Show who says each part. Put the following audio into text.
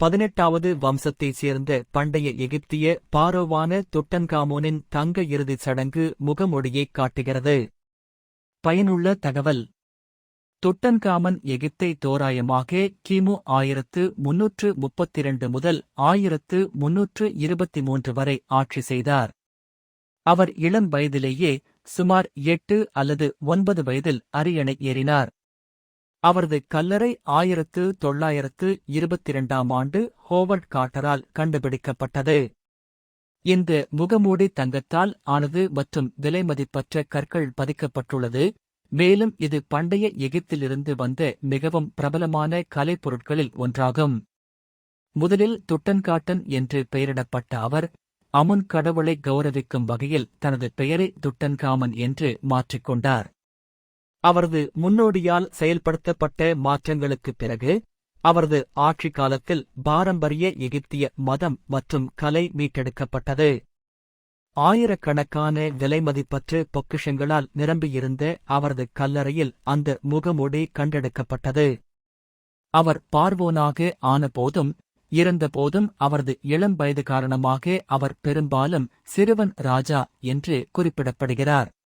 Speaker 1: பதினெட்டாவது வம்சத்தைச் சேர்ந்த பண்டைய எகிப்திய பாரோவான துட்டன்காமோனின் தங்க இறுதிச் சடங்கு முகமொழியைக் காட்டுகிறது. பயனுள்ள தகவல். துட்டன்காமன் எகிப்தை தோராயமாக கிமு ஆயிரத்து முன்னூற்று முப்பத்திரண்டு முதல் ஆயிரத்து முன்னூற்று இருபத்தி மூன்று வரை ஆட்சி செய்தார். அவர் இளம் வயதிலேயே சுமார் எட்டு அல்லது ஒன்பது வயதில் அரியணை ஏறினார். அவரது கல்லறை ஆயிரத்து தொள்ளாயிரத்து இருபத்திரண்டாம் ஆண்டு ஹோவர்ட் காட்டரால் கண்டுபிடிக்கப்பட்டது. இந்த முகமூடி தங்கத்தால் ஆனது மற்றும் விலைமதிப்பற்ற கற்கள் பதிக்கப்பட்டுள்ளது. மேலும் இது பண்டைய எகிப்திலிருந்து வந்த மிகவும் பிரபலமான கலைப்பொருட்களில் ஒன்றாகும். முதலில் துட்டன்காட்டன் என்று பெயரிடப்பட்ட அவர் அமுன் கடவுளை கௌரவிக்கும் வகையில் தனது பெயரை துட்டன்காமன் என்று மாற்றிக்கொண்டார். அவரது முன்னோடியால் செயல்படுத்தப்பட்ட மாற்றங்களுக்குப் பிறகு அவரது ஆட்சி காலத்தில் பாரம்பரிய எகிப்திய மதம் மற்றும் கலை மீட்டெடுக்கப்பட்டது. ஆயிரக்கணக்கான விலைமதிப்பற்ற பொக்கிஷங்களால் நிரம்பியிருந்த அவரது கல்லறையில் அந்த முகமூடி கண்டெடுக்கப்பட்டது. அவர் பார்வோனாக ஆனபோதும் இறந்தபோதும் அவரது இளம் வயது காரணமாக அவர் பெரும்பாலும் சிறுவன் ராஜா என்று குறிப்பிடப்படுகிறார்.